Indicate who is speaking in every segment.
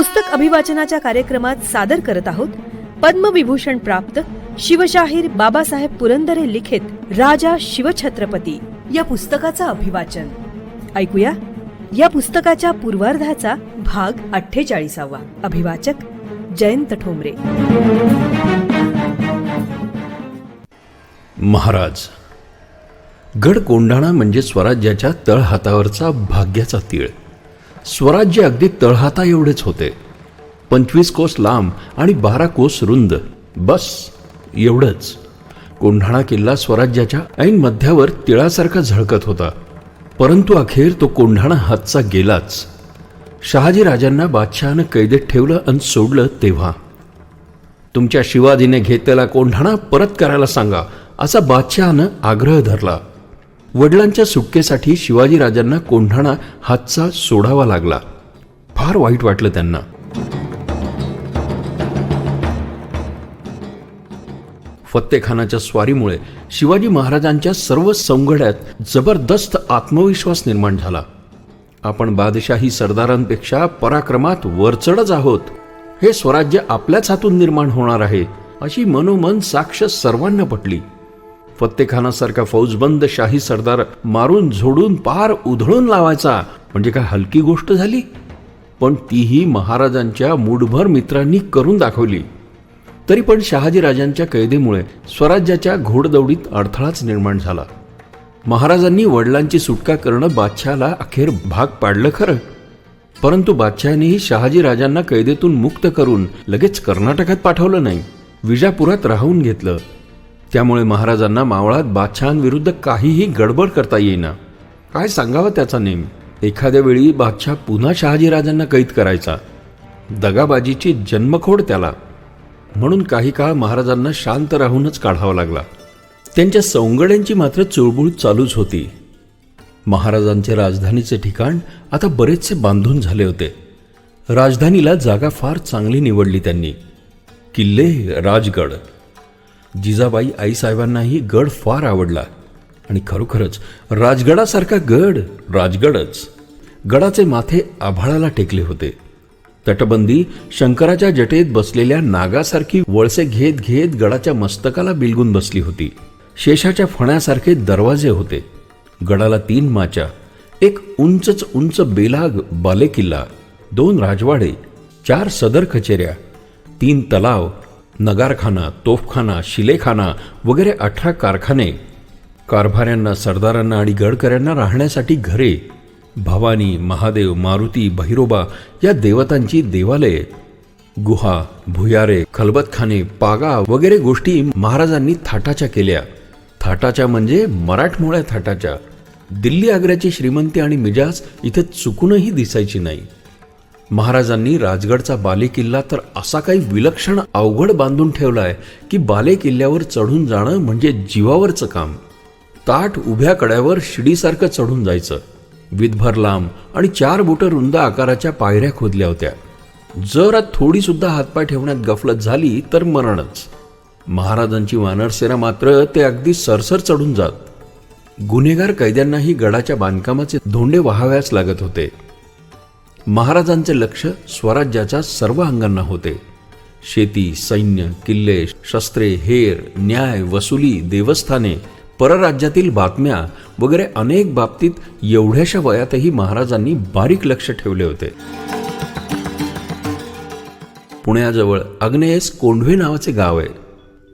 Speaker 1: पुस्तक अभिवाचनाच्या कार्यक्रमात सादर करत आहोत. पद्मविभूषण प्राप्त शिवशाहीर बाबासाहेब पुरंदरे लिखित राजा शिवछत्रपती या पुस्तकाचं अभिवाचन. ऐकूया. या पुस्तकाच्या पूर्वार्धाचा भाग अठ्ठेचाळीसावा. अभिवाचक जयंत ठोंबरे.
Speaker 2: महाराज गड कोंढाणा म्हणजे स्वराज्याच्या तळहातावरचा भाग्याचा तीळ. स्वराज्य अगदी तळहाता एवढेच होते. पंचवीस कोस लांब आणि बारा कोस रुंद. बस एवढंच. कोंढाणा किल्ला स्वराज्याच्या ऐन मध्यावर तिळासारखा झळकत होता. परंतु अखेर तो कोंढाणा हातचा गेलाच. शहाजी राजांना बादशहानं कैदेत ठेवलं आणि सोडलं तेव्हा. तुमच्या शिवाजीने घेतलेला कोंढाणा परत करायला सांगा असा बादशहानं आग्रह धरला. वडिलांच्या सुटकेसाठी शिवाजीराजांना कोंढाणा हातचा सोडावा लागला. फार वाईट वाटलं त्यांना. फत्तेखानाच्या स्वारीमुळे शिवाजी महाराजांच्या सर्व संघड्यात जबरदस्त आत्मविश्वास निर्माण झाला. आपण बादशाही सरदारांपेक्षा पराक्रमात वरचढच आहोत. हे स्वराज्य आपल्याच हातून निर्माण होणार आहे अशी मनोमन साक्ष सर्वांना पटली. फत्तेखानासारखा फौजबंद शाही सरदार मारून झोडून पार उधळून लावायचा. म्हणजे काय हलकी गोष्ट झाली? पण तीही महाराजांच्या मूठभर मित्रांनी करून दाखवली. तरी पण शहाजीराजांच्या कैदेमुळे स्वराज्याच्या घोडदौडीत अडथळाच निर्माण झाला. महाराजांनी वडिलांची सुटका करणं बादशहाला अखेर भाग पाडलं खरं. परंतु बादशहानेही शहाजीराजांना कैदेतून मुक्त करून लगेच कर्नाटकात पाठवलं नाही. विजापुरात राहून घेतलं. त्यामुळे महाराजांना मावळात बादशहांविरुद्ध काहीही गडबड करता येईना. काय सांगावं त्याचा नेम? एखाद्या वेळी बादशाह पुन्हा शहाजीराजांना कैद करायचा. दगाबाजीची जन्मखोड त्याला. म्हणून काही काळ महाराजांना शांत राहूनच काढावा लागला. त्यांच्या सौंगड्यांची मात्र चुळबुळ चालूच होती. महाराजांचे राजधानीचे ठिकाण आता बरेचसे बांधून झाले होते. राजधानीला जागा फार चांगली निवडली त्यांनी. किल्ले राजगड जिजाबाई आईसाहेबांनाही गड फार आवडला. आणि खरोखरच राजगडासारखा गड राजगडच. गडाचे माथे आभाळाला टेकले होते. तटबंदी शंकराच्या जटेत बसलेल्या नागासारखी वळसे घेत घेत गडाच्या मस्तकाला बिलगून बसली होती. शेषाच्या फण्यासारखे दरवाजे होते. गडाला तीन माच्या एक उंचच उंच बेलाग बालेकिल्ला दोन राजवाडे चार सदर कचेऱ्या तीन तलाव नगारखाना तोफखाना शिलेखाना वगैरे अठरा कारखाने कारभाऱ्यांना सरदारांना आणि गडकऱ्यांना राहण्यासाठी घरे भवानी महादेव मारुती भैरोबा या देवतांची देवालये गुहा भुयारे खलबतखाने पागा वगैरे गोष्टी महाराजांनी थाटाच्या केल्या. थाटाच्या म्हणजे मराठमोळ्या थाटाच्या. दिल्ली आग्र्याची श्रीमंती आणि मिजाज इथे चुकूनही दिसायची नाही. महाराजांनी राजगडचा बालेकिल्ला तर असा काही विलक्षण अवघड बांधून ठेवलाय की बालेकिल्ल्यावर चढून जाणं म्हणजे जीवावरचं काम. ताट उभ्या कड्यावर शिडीसारखं चढून जायचं. विधभर लांब आणि चार बोटं रुंद आकाराच्या पायऱ्या खोदल्या होत्या. जर थोडीसुद्धा थोडी सुद्धा हातपाय ठेवण्यात गफलत झाली तर मरणच. महाराजांची वानरसेना मात्र ते अगदी सरसर चढून जात. गुन्हेगार कैद्यांनाही गडाच्या बांधकामाचे धोंडे वहाव्याच लागत होते. महाराजांचे लक्ष स्वराज्याच्या सर्व अंगांना होते. शेती सैन्य किल्ले शस्त्रे हेर न्याय वसुली देवस्थाने परराज्यातील बातम्या वगैरे अनेक बाबतीत एवढ्याशा वयातही महाराजांनी बारीक लक्ष ठेवले होते. पुण्याजवळ अग्नेयस कोंढवे नावाचे गाव आहे.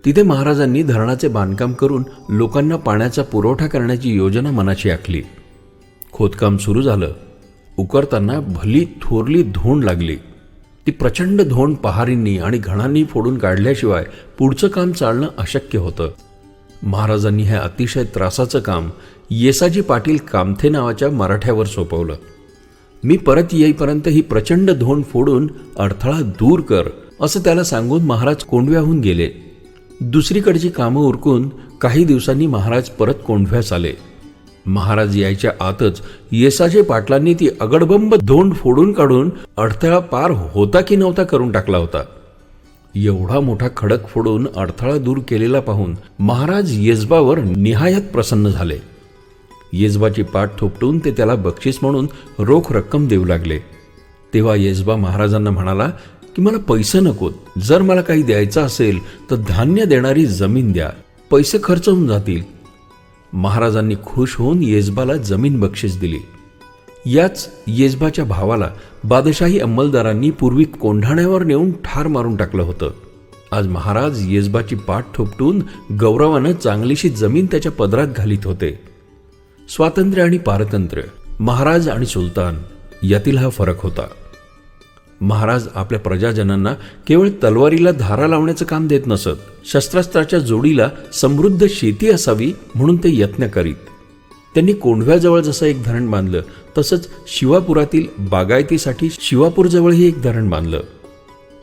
Speaker 2: तिथे महाराजांनी धरणाचे बांधकाम करून लोकांना पाण्याचा पुरवठा करण्याची योजना मनाची आखली. खोदकाम सुरू झालं. उकरताना भली थोरली धोंड लागली. ती प्रचंड धोंड पहारींनी आणि घणांनी फोडून काढल्याशिवाय पुढचं काम चालणं अशक्य होतं. महाराजांनी हे अतिशय त्रासाचं काम येसाजी पाटील कामथे नावाच्या मराठ्यावर सोपवलं. मी परत येईपर्यंत ही प्रचंड धोंड फोडून अडथळा दूर कर असं त्याला सांगून महाराज कोंडव्याहून गेले. दुसरीकडची कामं उरकून काही दिवसांनी महाराज परत कोंढव्यास आले. महाराज यायच्या आतच येसाचे पाटलांनी ती अगडबंब धोंड फोडून काढून अडथळा पार होता की नव्हता करून टाकला होता. एवढा मोठा खडक फोडून अडथळा दूर केलेला पाहून महाराज येजबावर निहायत प्रसन्न झाले. येजबाची पाठ थोपटून ते त्याला बक्षीस म्हणून रोख रक्कम देऊ लागले. तेव्हा येजबा महाराजांना म्हणाला की मला पैसे नकोत जर मला काही द्यायचं असेल तर धान्य देणारी जमीन द्या. पैसे खर्च होऊन जातील. महाराजांनी खुश होऊन येजबाला जमीन बक्षीस दिली. याच येजबाच्या भावाला बादशाही अंमलदारांनी पूर्वी कोंढाण्यावर नेऊन ठार मारून टाकलं होतं. आज महाराज येजबाची पाठ थोपटून गौरवानं चांगलीशी जमीन त्याच्या पदरात घालीत होते. स्वातंत्र्य आणि पारतंत्र्य महाराज आणि सुलतान यातील हा फरक होता. महाराज आपल्या प्रजाजनांना केवळ तलवारीला धारा लावण्याचं काम देत नसत शस्त्रास्त्राच्या जोडीला समृद्ध शेती असावी म्हणून ते यत्न करीत. त्यांनी कोंढव्याजवळ जसं एक धरण बांधलं तसंच शिवापुरातील बागायतीसाठी शिवापूरजवळही एक धरण बांधलं.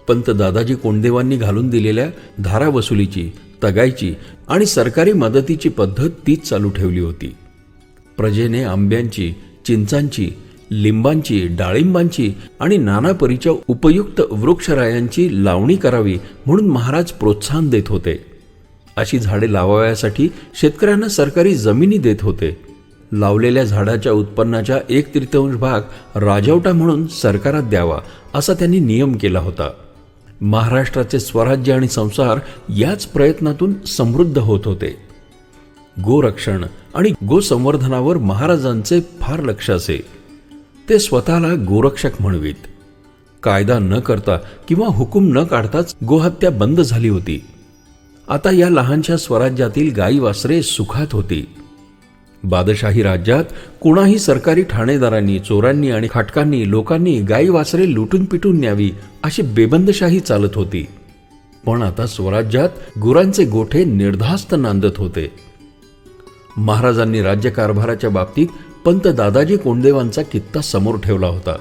Speaker 2: पंत दादाजी कोंडदेवांनी घालून दिलेल्या धारा वसुलीची तगायची आणि सरकारी मदतीची पद्धत तीच चालू ठेवली होती. प्रजेने आंब्यांची चिंचांची लिंबांची डाळिंबांची आणि नाना परीच्या उपयुक्त वृक्षरायांची लावणी करावी म्हणून महाराज प्रोत्साहन देत होते. अशी झाडे लावाव्यासाठी शेतकऱ्यांना सरकारी जमिनी देत होते. लावलेल्या झाडाच्या उत्पन्नाच्या एक तृतीयांश भाग राजवटा म्हणून सरकारात द्यावा असा त्यांनी नियम केला होता. महाराष्ट्राचे स्वराज्य आणि संसार याच प्रयत्नातून समृद्ध होत होते. गोरक्षण आणि गोसंवर्धनावर महाराजांचे फार लक्ष असे. ते स्वतःला गोरक्षक म्हणवीत. कायदा न करता किंवा हुकूम न काढताच गोहत्या बंद झाली होती. आता या लहानशा स्वराज्यातील गाई वासरे सुखात होती. बादशाही राज्यात कुणाही सरकारी ठाणेदारांनी चोरांनी आणि खाटकांनी लोकांनी गाई वासरे लुटून पिटून न्यावी अशी बेबंदशाही चालत होती. पण आता स्वराज्यात गुरांचे गोठे निर्धास्त नांदत होते. महाराजांनी राज्यकारभाराच्या बाबतीत पंत दादाजी कोंडदेवांचा कित्ता समोर ठेवला होता.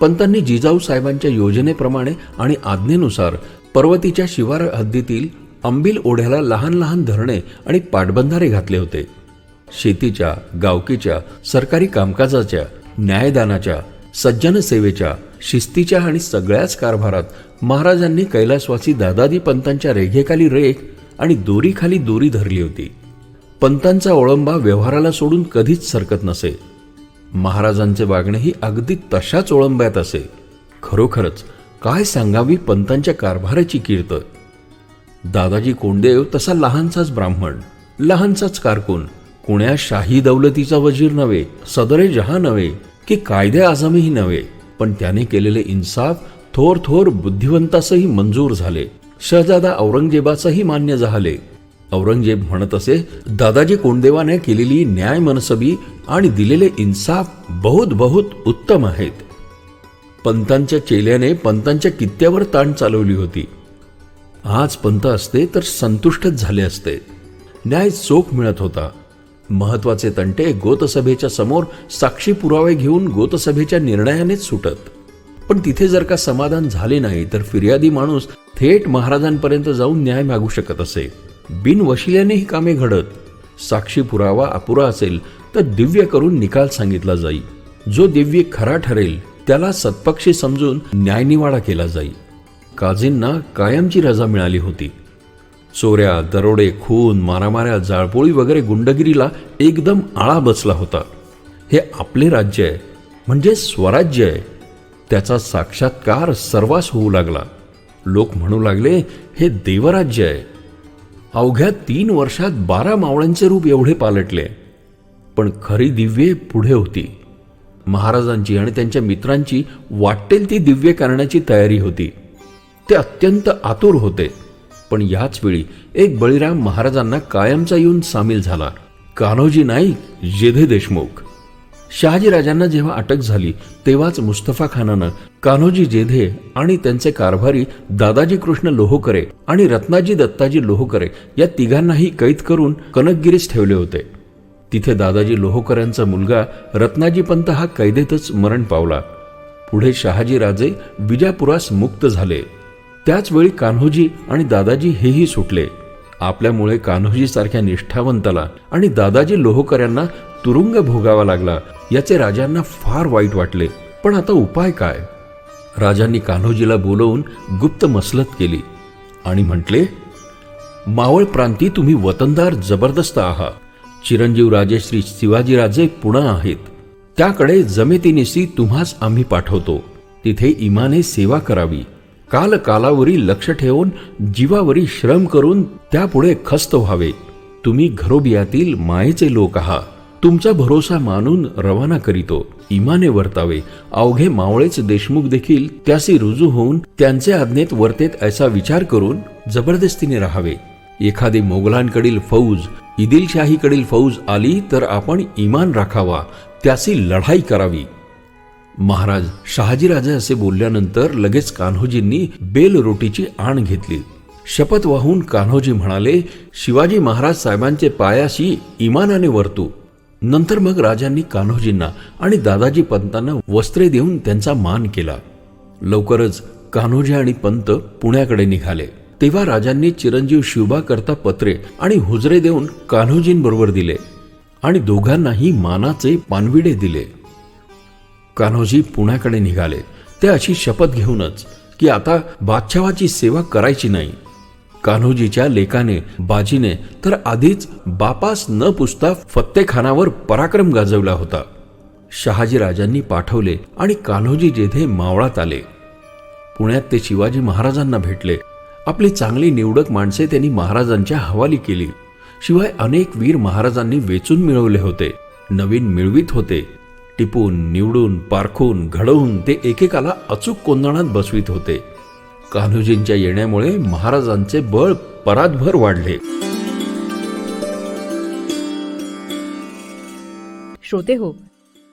Speaker 2: पंतांनी जिजाऊ साहेबांच्या योजनेप्रमाणे आणि आज्ञेनुसार पर्वतीच्या शिवार हद्दीतील अंबिल ओढ्याला लहान लहान धरणे आणि पाटबंधारे घातले होते. शेतीच्या गावकीच्या सरकारी कामकाजाच्या न्यायदानाच्या सज्जन सेवेच्या शिस्तीच्या आणि सगळ्याच कारभारात महाराजांनी कैलासवासी दादाजी पंतांच्या रेघेखाली रेख आणि दोरीखाली दोरी धरली होती. पंतांचा ओळंबा व्यवहाराला सोडून कधीच सरकत नसे. महाराजांचे वागणेही अगदी तशाच ओळंब्यात असे. खरोखरच काय सांगावी पंतांच्या कारभाराची कीर्त? दादाजी कोंडदेव तसा लहानसाच ब्राह्मण लहानसाच कारकून कुण्या शाही दौलतीचा वजीर नव्हे सदरे जहा नव्हे की कायदे आजमीही नव्हे पण त्याने केलेले इन्साफ थोर थोर बुद्धिवंतासही मंजूर झाले शहजादा औरंगजेबाचंही मान्य झाले. औरंगजेब म्हणत असे दादाजी कोंडदेवाने केलेली न्याय मनसबी आणि दिलेले इन्साफ बहुत बहुत उत्तम आहेत. पंतांच्या चेल्याने पंतांच्या कित्त्यावर ताण चालवली होती. आज पंत असते तर संतुष्टच झाले असते. न्याय चोख मिळत होता. महत्त्वाचे तंटे गोतसभेच्या समोर साक्षी पुरावे घेऊन गोतसभेच्या निर्णयानेच सुटत. पण तिथे जर का समाधान झाले नाही तर फिर्यादी माणूस थेट महाराजांपर्यंत जाऊन न्याय मागू शकत असे. बिनवशिल्याने ही कामे घडत. साक्षी पुरावा अपुरा असेल तर दिव्य करून निकाल सांगितला जाई. जो दिव्य खरा ठरेल त्याला सत्पक्षी समजून न्यायनिवाडा केला जाई. काझींना कायमची रजा मिळाली होती. चोऱ्या दरोडे खून मारामाऱ्या जाळपोळी वगैरे गुंडगिरीला एकदम आळा बसला होता. हे आपले राज्य आहे म्हणजे स्वराज्य आहे. त्याचा साक्षात्कार सर्वास होऊ लागला. लोक म्हणू लागले हे देवराज्य आहे. अवघ्या तीन वर्षात बारा मावळ्यांचे रूप एवढे पालटले. पण खरी दिव्ये पुढे होती. महाराजांची आणि त्यांच्या मित्रांची वाटेल ती दिव्य करण्याची तयारी होती. ते अत्यंत आतुर होते. पण याच वेळी एक बळीराम महाराजांना कायमचा येऊन सामील झाला. कान्होजी नाईक जेधे देशमुख. शहाजीराजांना जेव्हा अटक झाली तेव्हाच मुस्तफा खानानं कान्होजी जेधे आणि त्यांचे कारभारी दादाजी कृष्ण लोहोकरे आणि रत्नाजी दत्ताजी लोहोकरे या तिघांनाही कैद करून कनकगिरीस ठेवले होते. तिथे दादाजी लोहोकऱ्यांचा मुलगा रत्नाजी पंत हा कैदेतच मरण पावला. पुढे शहाजी राजे विजापुरास मुक्त झाले. त्याचवेळी कान्होजी आणि दादाजी हेही सुटले. आपल्यामुळे कान्होजी सारख्या निष्ठावंताला आणि दादाजी लोहोकऱ्यांना तुरुंग भोगावा लागला याचे राजांना फार वाईट वाटले. पण आता उपाय काय? राजांनी कान्होजीला बोलवून गुप्त मसलत केली आणि म्हटले मावळ प्रांती तुम्ही वतनदार जबरदस्त आहात. चिरंजीव राजेश्री शिवाजीराजे पुणा आहेत. त्याकडे जमेतीनिशी तुम्हास आम्ही पाठवतो. तिथे इमाने सेवा करावी. काल कालावरी लक्ष ठेवून जीवावरी श्रम करून त्यापुढे खस्त व्हावे. तुम्ही घरोबियातील मायेचे लोक आहात. तुमचा भरोसा मानून रवाना करीतो. इमाने वर्तावे. अवघे मावळेच देशमुख देखील त्यासी रुजू होऊन त्यांचे आज्ञेत वर्तेत असा विचार करून जबरदस्तीने राहावे. एखादी मोगलांकडील फौज इदिलशाहीकडील फौज आली तर आपण इमान राखावा. त्यासी लढाई करावी. महाराज शहाजीराजे असे बोलल्यानंतर लगेच कान्होजींनी बेल रोटीची आण घेतली. शपथ वाहून कान्होजी म्हणाले शिवाजी महाराज साहेबांचे पायाशी इमानाने वर्तू. नंतर मग राजांनी कान्होजींना आणि दादाजी पंतांना वस्त्रे देऊन त्यांचा मान केला. लवकरच कान्होजी आणि पंत पुण्याकडे निघाले. तेव्हा राजांनी चिरंजीव शिवबा करता पत्रे आणि हुजरे देऊन कान्होजींबरोबर दिले आणि दोघांनाही मानाचे पानविडे दिले. कान्होजी पुण्याकडे निघाले. ते अशी शपथ घेऊनच की आता बादशावाची सेवा करायची नाही. कान्होजीच्या लेकाने बाजीने तर आधीच बापास न पुसता फत्तेखानावर पराक्रम गाजवला होता. शहाजी राजांनी पाठवले आणि कान्होजी जेथे मावळात आले. पुण्यात ते शिवाजी महाराजांना भेटले. आपली चांगली निवडक माणसे त्यांनी महाराजांच्या हवाली केली. शिवाय अनेक वीर महाराजांनी वेचून मिळवले होते. नवीन मिळवीत होते. टिपून निवडून पारखून घडवून ते एकेकाला अचूक कोंदणात बसवीत होते. कान्होजींच्या येण्यामुळे महाराजांचे बळ परातभर वाढले.
Speaker 1: श्रोते हो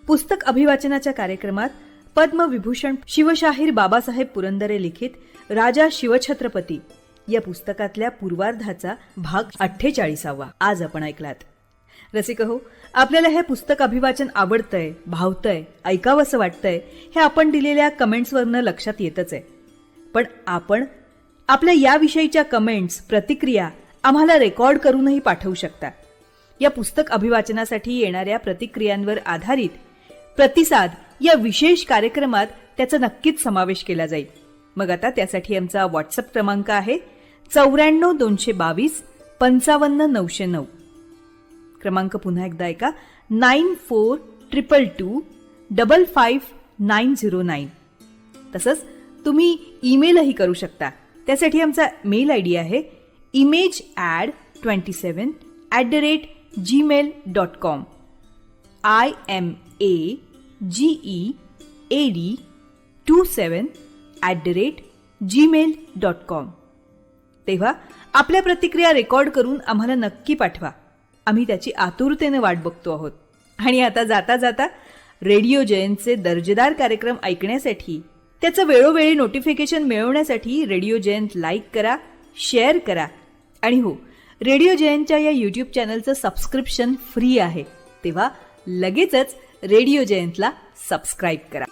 Speaker 1: पुस्तक अभिवाचनाच्या कार्यक्रमात पद्मविभूषण शिवशाहीर बाबासाहेब पुरंदरे लिखित राजा शिवछत्रपती या पुस्तकातल्या पूर्वार्धाचा भाग अठ्ठेचाळीसावा. आज आपण ऐकलात. रसिक हो आपल्याला हे पुस्तक अभिवाचन आवडतंय भावतंय ऐकावंसं वाटतंय हे आपण दिलेल्या कमेंट्सवरनं लक्षात येतच आहे. पण आपण आपल्या याविषयीच्या कमेंट्स प्रतिक्रिया आम्हाला रेकॉर्ड करूनही पाठवू शकता. या पुस्तक अभिवाचनासाठी येणाऱ्या प्रतिक्रियांवर आधारित प्रतिसाद या विशेष कार्यक्रमात त्याचा नक्कीच समावेश केला जाईल. मग आता त्यासाठी आमचा व्हॉट्सअप क्रमांक आहे चौऱ्याण्णव दोनशे बावीस पंचावन्न नऊशे नऊ. क्रमांक पुन्हा एकदा ऐका. Nine four triple two double five nine zero nine. तसंच तुम्ही ईमेलही करू शकता. त्यासाठी आमचा मेल आय डी आहे image ad twenty seven at the rate Gmail dot com I M A G E A D two seven at the rate Gmail dot com तेव्हा आपल्या प्रतिक्रिया रेकॉर्ड करून आम्हाला नक्की पाठवा. आम्ही त्याची आतुरतेने वाट बघतो आहोत. आणि आता जाता जाता रेडिओ जयंतचे दर्जेदार कार्यक्रम ऐकण्यासाठी त्याचं वेळोवेळी नोटिफिकेशन मिळवण्यासाठी रेडिओ जयंत लाईक करा शेअर करा. आणि हो रेडिओ जयंतच्या या यूट्यूब चॅनलचं सबस्क्रिप्शन फ्री आहे. तेव्हा लगेचच रेडिओ जयंतला सबस्क्राईब करा.